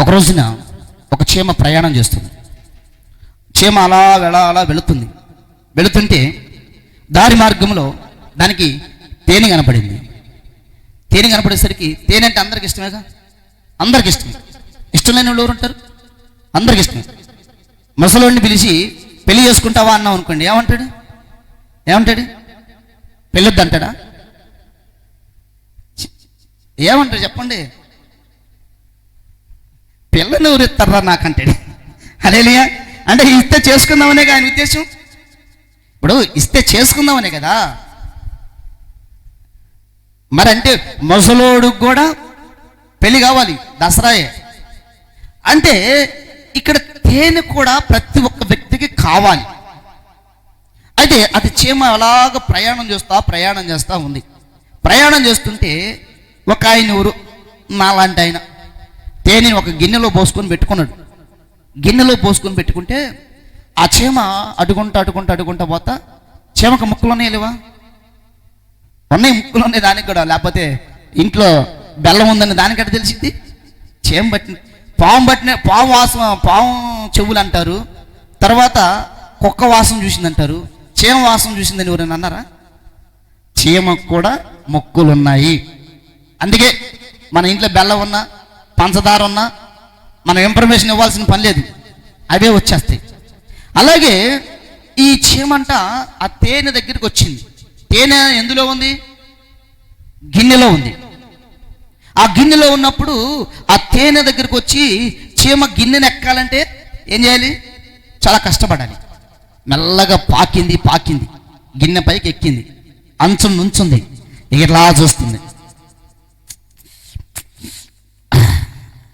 ఒక రోజున ఒక చీమ ప్రయాణం చేస్తుంది. చీమ అలా అలా అలా వెళుతుంది. వెళుతుంటే దారి మార్గంలో దానికి తేనె కనపడింది. తేనె కనపడేసరికి తేనె అంటే అందరికి ఇష్టమేగా? అందరికి ఇష్టమే. ఇష్టం లేని వాళ్ళు ఎవరు ఉంటారు? అందరికి ఇష్టమే. ముసలోడిని పిలిచి పెళ్ళి చేసుకుంటావా అన్నావు అనుకోండి. ఏమంటాడు? ఏమంటాడు? పెళ్ళొద్దు అంటాడా ఏమంటారు ఏమంటాడు చెప్పండి? పిల్లని ఎవరు నాకంటే నాకంటాడు అదేలియా? అంటే ఇస్తే చేసుకుందామనే ఆయన ఉద్దేశం? ఇప్పుడు ఇస్తే చేసుకుందామనే కదా? మరి అంటే కూడా పెళ్ళి కావాలి దసరాయే. అంటే ఇక్కడ తేనె కూడా ప్రతి ఒక్క వ్యక్తికి కావాలి. అయితే అది చీమ అలాగ ప్రయాణం చేస్తా ప్రయాణం చేస్తా ఉంది. ప్రయాణం చేస్తుంటే ఒక ఆయన ఊరు నాలాంటి ఆయన. తేనె ఒక గిన్నెలో పోసుకొని పెట్టుకున్నాడు. గిన్నెలో పోసుకొని పెట్టుకుంటే ఆ చీమ అడుగుంటా అడుగుంటా అడుగుంటా పోతా చీమకు ముక్కులోనే లేవా? ఉన్నాయి ముక్కులు ఉన్నాయి దానికి కూడా లేకపోతే ఇంట్లో బెల్లం ఉందని దానికట్ట తెలిసింది. చేమ పట్టిన పాము పట్టిన పాము వాసన పాము చెవులు అంటారు. తర్వాత కుక్క వాసన చూసిందంటారు. చీమ వాసన చూసిందని ఎవరైనా అన్నారా? చీమకు కూడా మొక్కులు ఉన్నాయి అందుకే మన ఇంట్లో బెల్లం ఉన్నా పంచదార ఉన్నా మనం ఇన్ఫర్మేషన్ ఇవ్వాల్సిన పని లేదు. అవే వచ్చేస్తాయి. అలాగే ఈ చీమంట ఆ తేనె దగ్గరికి వచ్చింది. తేనె ఎందులో ఉంది? గిన్నెలో ఉంది. ఆ గిన్నెలో ఉన్నప్పుడు ఆ తేనె దగ్గరికి వచ్చి చీమ గిన్నెను ఎక్కాలంటే ఏం చేయాలి? చాలా కష్టపడాలి. మెల్లగా పాకింది పాకింది. గిన్నె పైకి ఎక్కింది. అంచు నుంచుంది. ఇలా చూస్తుంది.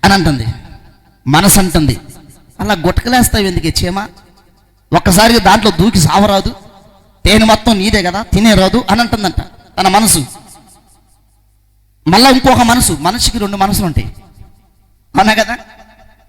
అని అంటుంది. మనసు అంటుంది. అలా గుట్టకలేస్తావు ఎందుకు ఈ చీమ ఒక్కసారిగా దాంట్లో దూకి సావరాదు. తేనె మొత్తం నీదే కదా తినేరాదు అని అంటుందంట తన మనసు. మళ్ళా ఇంకొక మనసు మనిషికి రెండు మనసులు ఉంటాయి అవునా కదా?